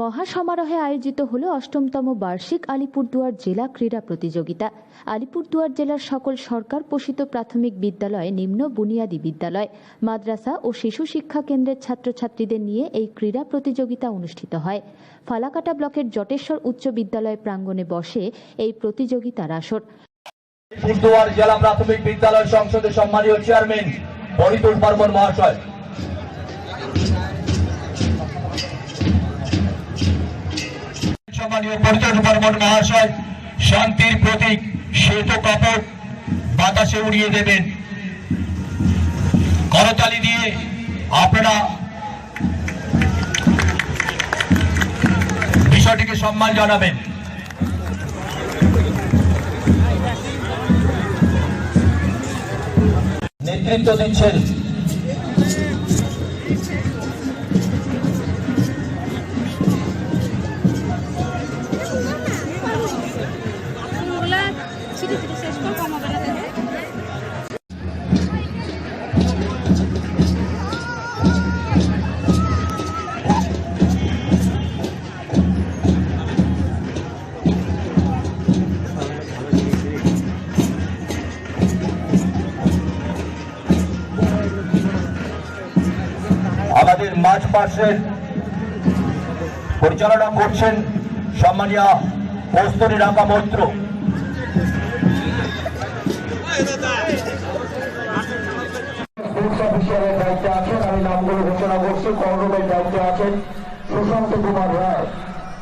মহাসমারোহে আয়োজিত হল অষ্টমতম বার্ষিক আলিপুরদুয়ার জেলা ক্রীড়া প্রতিযোগিতা। আলিপুরদুয়ার জেলার সকল সরকার পোষিত প্রাথমিক বিদ্যালয়, নিম্ন বুনিয়াদী বিদ্যালয়, মাদ্রাসা ও শিশু শিক্ষা কেন্দ্রের ছাত্রছাত্রীদের নিয়ে এই ক্রীড়া প্রতিযোগিতা অনুষ্ঠিত হয়। ফালাকাটা ব্লকের জটেশ্বর উচ্চ বিদ্যালয় প্রাঙ্গণে বসে এই প্রতিযোগিতার আসর। জেলা প্রাথমিক বিদ্যালয় সংসদের সম্মানীয় চেয়ারম্যান মহাশয়। সম্মানীয় বরিতুল বর্মন মহাশয়, শান্তির প্রতীক, শ্বেত কাপড় বাতাসে উড়িয়ে দেবেন। করতালি দিয়ে আপনারা বিষয়টিকে সম্মান জানাবেন। নেতৃত্ব দিচ্ছেন আমাদের মাঝ পাশের পরিচালনা করছেন সম্মানীয় কস্তুরী রাখা মৈত্র।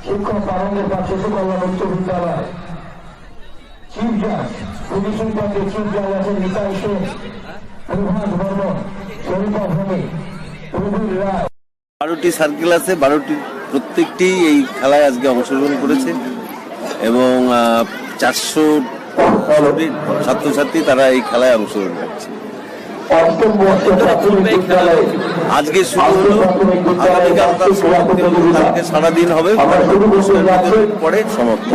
শিক্ষক বারোটি সার্কেল আছে, বারোটি প্রত্যেকটি এই খেলায় আজকে অংশগ্রহণ করেছে এবং চারশো ছাত্রছাত্রী তারা এই খেলায় অংশগ্রহণ করছে। আজকে শুরু হলো। সারাদিন হবে। পরে সমাপ্ত